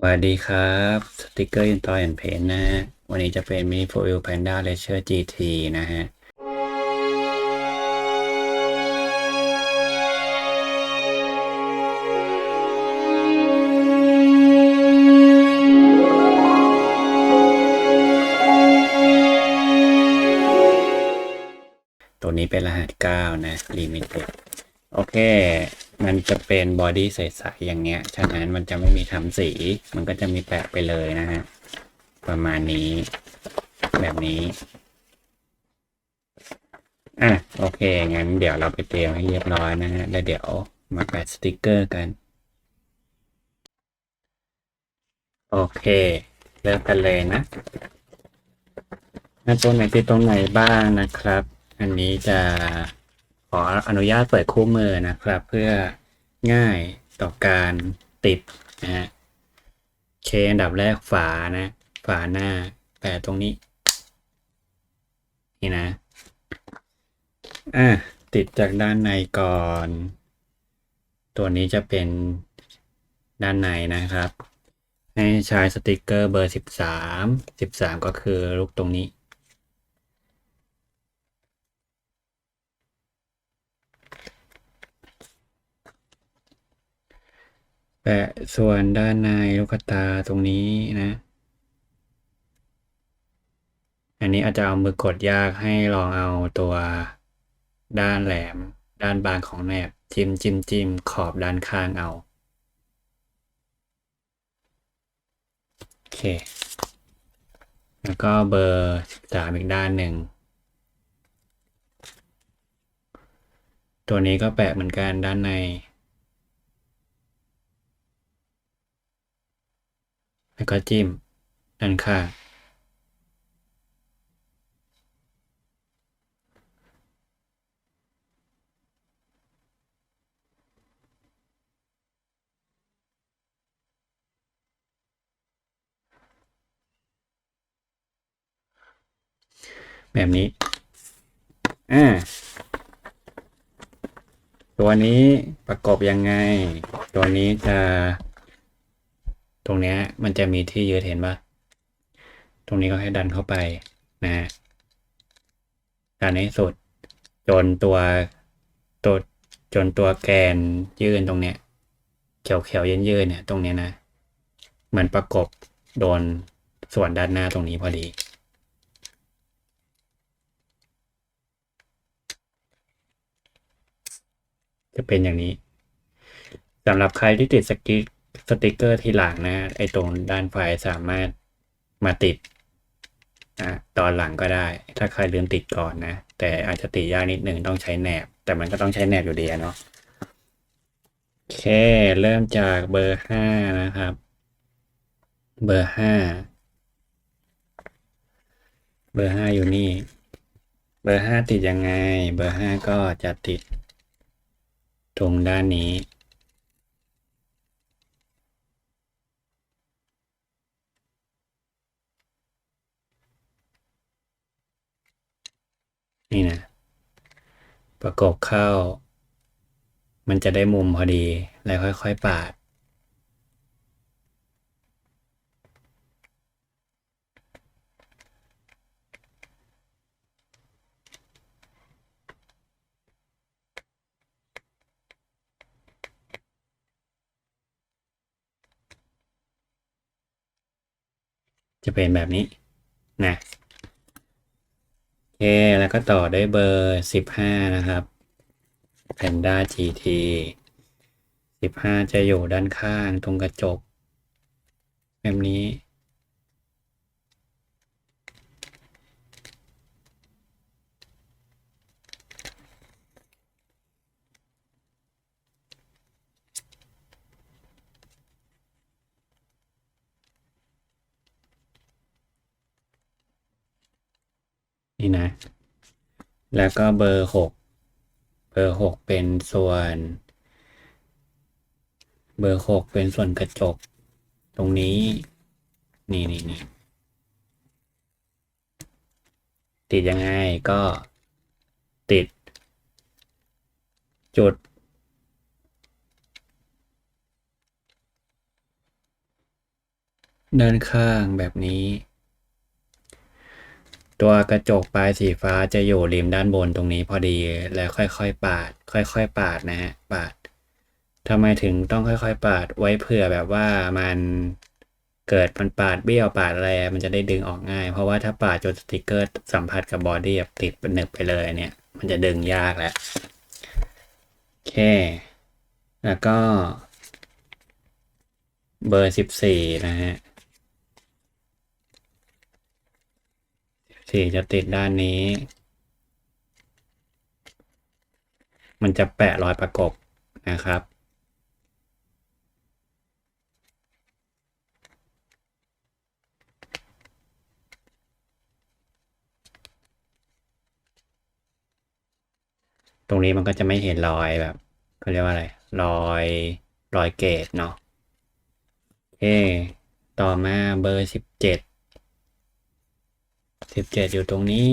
สวัสดีครับสติกเกอร์อินตอร์แอนเพนนะฮะ วันนี้จะเป็น Mini f o r w h e e l Panda Leisure GT นะฮะ ตัวนี้เป็นรหัส 9 นะ Limited โอเค มันจะเป็นบอดี้ใสๆอย่างเงี้ย ฉะนั้นมันจะไม่มีทำสี มันก็จะมีแปะไปเลยนะฮะ ประมาณนี้ แบบนี้ อะ โอเค งั้นเดี๋ยวเราไปเตรียมให้เรียบร้อยนะฮะ แล้วเดี๋ยวมาแปะสติกเกอร์กัน โอเค เริ่มกันเลยนะหน้าตัวไหนติดตรงไหนบ้างนะครับ อันนี้จะ ขออนุญาตเปิดคู่มือนะครับ เพื่อง่ายต่อการติดนะฮะเคอันดับแรกฝานะ ฝาหน้าแปะตรงนี้ นี่นะอะติดจากด้านในก่อน ตัวนี้จะเป็นด้านในนะครับ ให้ใช้สติกเกอร์เบอร์สิบสามสิบสามก็คือลูกตรงนี้ แปะส่วนด้านในลูกตาตรงนี้นะ อันนี้อาจจะเอามือกดยากให้ลองเอาตัวด้านแหลม ด้านบางของแหนบจิ้มจิ้มจิ้มขอบด้านข้างเอา โอเค แล้วก็เบอร์สามอีกด้านหนึ่ง ตัวนี้ก็แปะเหมือนกันด้านใน แล้วก็จิ้มด้านข้างแบบนี้ อ่า ตัวนี้ประกอบยังไง ตัวนี้จะ ตรงเนี้ยมันจะมีที่ยืดเห็นปะตรงนี้ก็ให้ดันเข้าไปนะฮะดันให้สุด จนตัวตัวจนตัวแกนยื่นตรงเนี้ยเขียวเขียวยืนยืนเนี่ยตรงเนี้ยนะเหมือนประกบโดนส่วนด้านหน้าตรงนี้พอดี จะเป็นอย่างนี้สำหรับใครที่ติดสกิ สติกเกอร์ทีหลังนะไอ้ตรงด้านไฟสามารถมาติดอะตอนหลังก็ได้ ถ้าใครลืมติดก่อนนะ แต่อาจจะติดยากนิดหนึ่งต้องใช้แหนบ แต่มันก็ต้องใช้แหนบอยู่ดีเนาะโอเค เริ่มจากเบอร์ห้านะครับ เบอร์ห้าเบอร์ห้าอยู่นี่ เบอร์ห้าติดยังไง เบอร์ห้าก็จะติดตรงด้านนี้ นี่นะ ประกบเข้า มันจะได้มุมพอดี แล้วค่อยๆปาด จะเป็นแบบนี้นะ เค แล้วก็ต่อด้วยเบอร์สิบห้านะครับ Panda GT สิบห้าจะอยู่ด้านข้างตรงกระจก แบบนี้ นี่นะ แล้วก็เบอร์หกเบอร์หกเป็นส่วน เบอร์หกเป็นส่วนกระจก ตรงนี้ นี่นี่นี่ติดยังไงก็ติด จุด ด้านข้างแบบนี้ ตัวกระจกปลายสีฟ้าจะอยู่ริมด้านบนตรงนี้พอดีแล้วค่อยๆ ปาด ค่อยๆ ปาดนะฮะปาดทำไมถึงต้องค่อยๆ ปาดไว้เผื่อแบบว่ามันเกิดมันปาดเบี้ยวปาดอะไรมันจะได้ดึงออกง่าย เพราะว่าถ้าปาดจนสติกเกอร์สัมผัสกับบอดี้แบบติดเป็นหนึบไปเลยเนี่ย มันจะดึงยากแหละโอเค แล้วก็ เบอร์สิบสี่นะฮะ สี่จะติดด้านนี้ มันจะแปะรอยประกบนะครับ ตรงนี้มันก็จะไม่เห็นรอยแบบเขาเรียกว่าอะไร รอยรอยเกตเนาะโอเค ต่อมาเบอร์สิบเจ็ด สิบเจ็ดอยู่ตรงนี้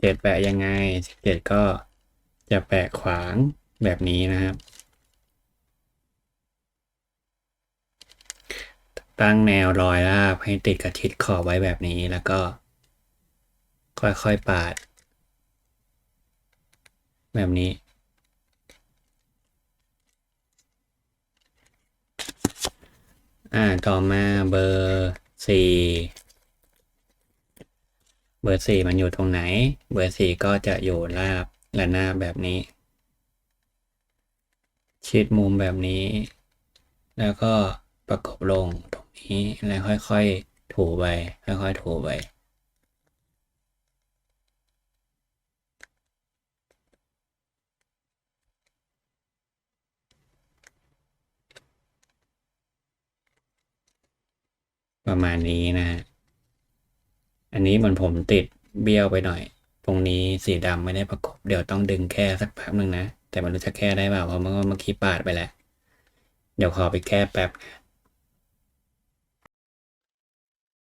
เจ็ดแปะยังไงสิบเจ็ดก็จะแปะขวางแบบนี้นะครับ ตั้งแนวรอยราบให้ติดกับชิดขอบไว้แบบนี้แล้วก็ ค่อยๆปาด แบบนี้อ่า ต่อมาเบอร์สี่ เบอร์สี่มันอยู่ตรงไหน เบอร์สี่ก็จะอยู่ราบและหน้าบแบบนี้ ชิดมุมแบบนี้ แล้วก็ประกบลงตรงนี้แล้วค่อยๆถูไปค่อยๆถูไปประมาณนี้นะฮะ อันนี้เหมือนผมติดเบี้ยวไปหน่อย ตรงนี้สีดำไม่ได้ประกบ เดี๋ยวต้องดึงแค่สักแป๊บหนึ่งนะ แต่มันรู้จะแค่ได้เปล่าเพราะเมื่อเมื่อกี้ปาดไปแล้ว เดี๋ยวขอไปแก้แป๊บ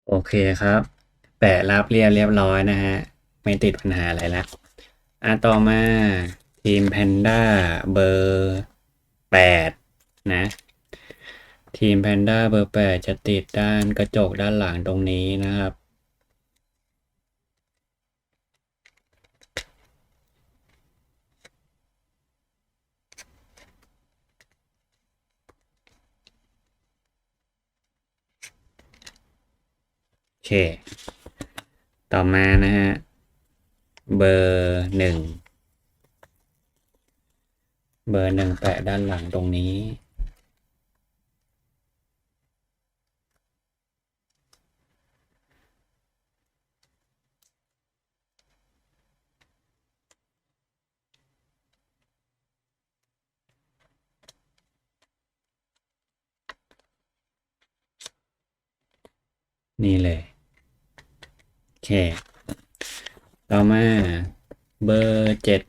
โอเคครับ แปะราบเรียบเรียบร้อยนะฮะ ไม่ติดปัญหาอะไรแล้วอะต่อมาทีมแพนด้าเบอร์แปดนะทีมแพนด้าเบอร์แปดจะติดด้านกระจกด้านหลังตรงนี้นะครับ เค ต่อมานะฮะ เบอร์หนึ่ง เบอร์หนึ่งแปะด้านหลังตรงนี้ นี่เลย เค ต่อมาเบอร์เจ็ด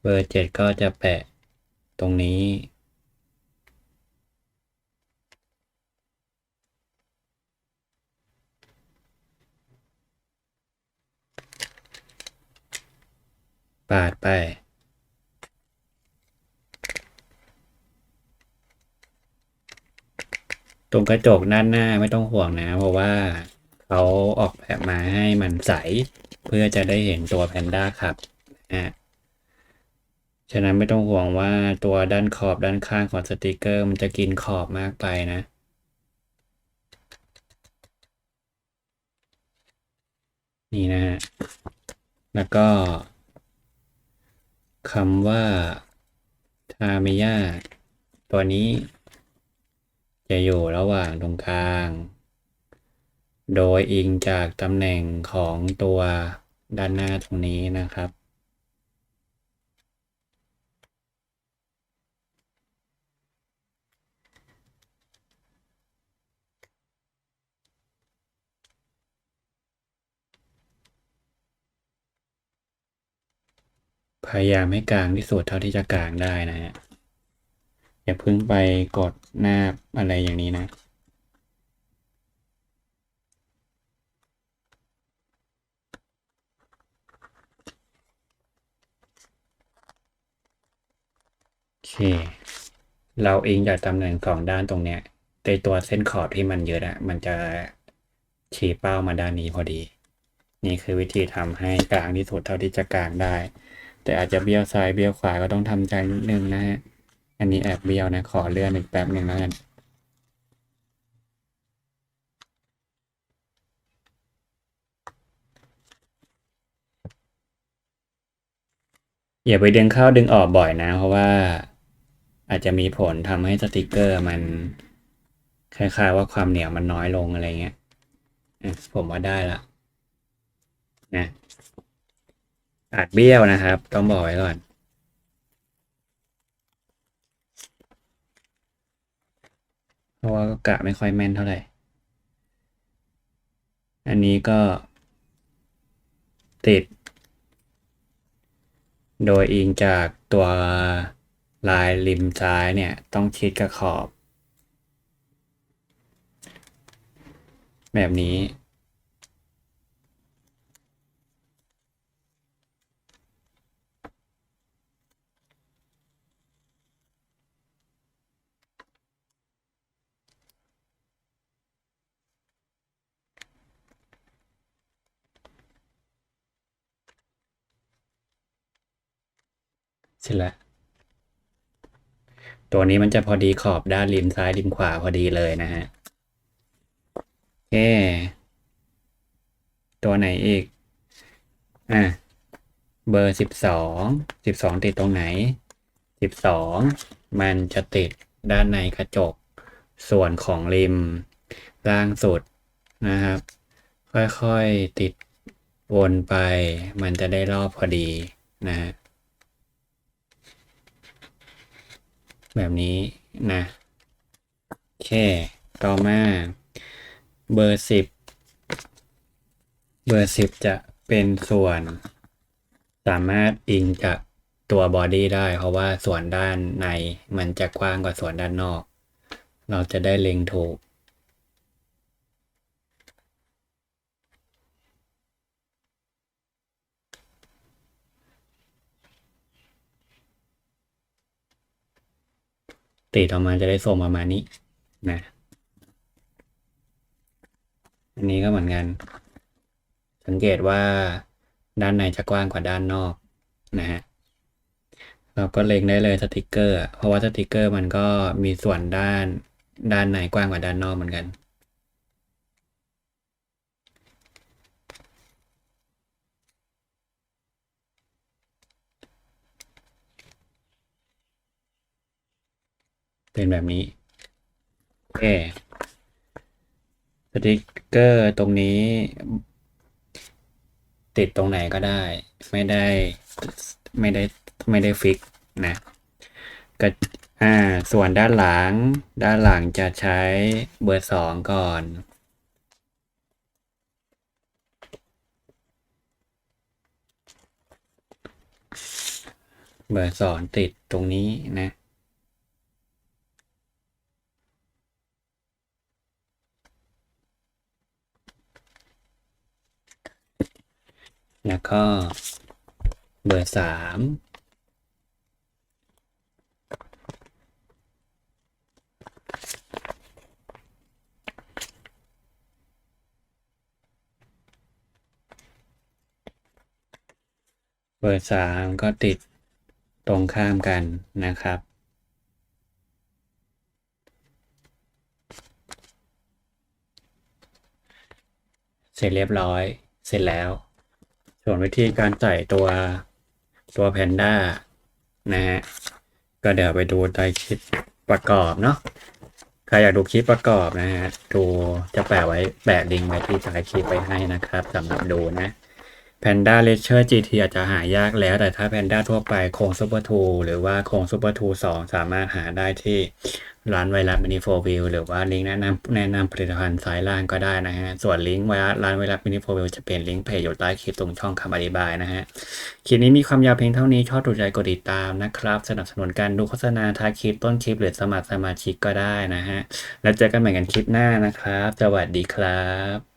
เบอร์เจ็ดก็จะแปะตรงนี้ ปาดไป รงกระจกด้านหน้าไม่ต้องห่วงนะ เพราะว่าเขาออกแบบมาให้มันใส เพื่อจะได้เห็นตัวแพนด้าขับนะฉะนั้นไม่ต้องห่วงว่าตัวด้านขอบด้านข้างของสติกเกอร์มันจะกินขอบมากไปนะนี่นะฮะ แล้วก็คำว่าทาเมยาตัวนี้ จะอยู่ระหว่างตรงกลาง โดยอิงจากตำแหน่งของตัวด้านหน้าตรงนี้นะครับ พยายามให้กลางที่สุดเท่าที่จะกลางได้นะฮะ อย่าเพิ่งไปกดหน้าอะไรอย่างนี้นะ โอเค เราเองจากตำแหน่งสองด้านตรงเนี้ยในตัวเส้นขอบที่มันเยอะอะมันจะชี้เป้ามาด้านนี้พอดี นี่คือวิธีทำให้กลางที่สุดเท่าที่จะกลางได้ แต่อาจจะเบี้ยวซ้ายเบี้ยวขวาก็ต้องทำใจนิดนึงนะฮะ อันนี้แอบเบี้ยวนะ ขอเลื่อนอีกแป๊บหนึ่งแล้วกันอย่าไปดึงเข้าดึงออกบ่อยนะ เพราะว่าอาจจะมีผลทำให้สติกเกอร์มันคล้ายๆว่าความเหนียวมันน้อยลงอะไรเงี้ยผมว่าได้ละนะอาจเบี้ยวนะครับ ต้องบอกไว้ก่อน เพ ราะว่ากะไม่ค่อยแม่นเท่าไหร่ อันนี้ก็ติด โดยอิงจากตัวลายริมซ้ายเนี่ย ต้องชิดกับขอบ แบบนี้ เสร็จแล้วตัวนี้มันจะพอดีขอบด้านริมซ้ายริมขวาพอดีเลยนะฮะโอเค ตัวไหนอีก อะ เบอร์สิบสองสิบสองติดตรงไหนสิบสองมันจะติดด้านในกระจก ส่วนของริมล่างสุดนะครับ ค่อยๆติดวนไป มันจะได้รอบพอดีนะฮะ แบบนี้นะโอเค ต่อมาเบอร์สิบเบอร์สิบจะเป็นส่วน สามารถอิงจากตัวบอดี้ได้ เพราะว่าส่วนด้านในมันจะกว้างกว่าส่วนด้านนอก เราจะได้เล็งถูก ติดออกมาจะได้ทรงประมาณนี้นะ อันนี้ก็เหมือนกัน สังเกตว่าด้านในจะกว้างกว่าด้านนอกนะฮะเราก็เล็งได้เลยสติกเกอร์ เพราะว่าสติกเกอร์มันก็มีส่วนด้านด้านในกว้างกว่าด้านนอกเหมือนกัน เป็นแบบนี้โอเคสติกเกอร์ตรงนี้ ติดตรงไหนก็ได้ ไม่ได้ไม่ได้ไม่ได้ฟิกนะก็อ่าส่วนด้านหลัง ด้านหลังจะใช้เบอร์สองก่อนเบอร์สองติดตรงนี้นะ แล้วก็เบอร์สามเบอร์สามก็ติดตรงข้ามกันนะครับเสร็จเรียบร้อย เสร็จแล้ว ส่วนวิธีการใส่ตัวตัวแพนด้านะฮะก็เดี๋ยวไปดูในคลิปประกอบเนาะใครอยากดูคลิปประกอบนะฮะดูจะแปะไว้แปะลิงก์ไว้ที่ท้ายคลิปไปให้นะครับสำหรับดูนะ Panda l e c h e r GT อาจจะหายากแล้ว แต่ถ้า Panda ทั่วไปโครง Super 2 หรือว่าโครง Super 2 2 สามารถหาได้ที่ร้านไวรัสมินิโฟวิลหรือว่าลิงก์แนะนำแนะนำผลิตภัณฑ์สายล่างก็ได้นะฮะ ส่วนลิงก์ไวรัสร้านไวรัสมินิโฟวิลจะเป็นลิงก์เพจอยู่ใต้คลิปตรงช่องคำอธิบายนะฮะ คลิปนี้มีความยาวเพียงเท่านี้ชอบถูกใจกดติดตามนะครับ สนับสนุนการดูโฆษณาท้ายคลิปต้นคลิปหรือสมัครสมาชิกก็ได้นะฮะ แล้วเจอกันใหม่กันคลิปหน้านะครับ สวัสดีครับ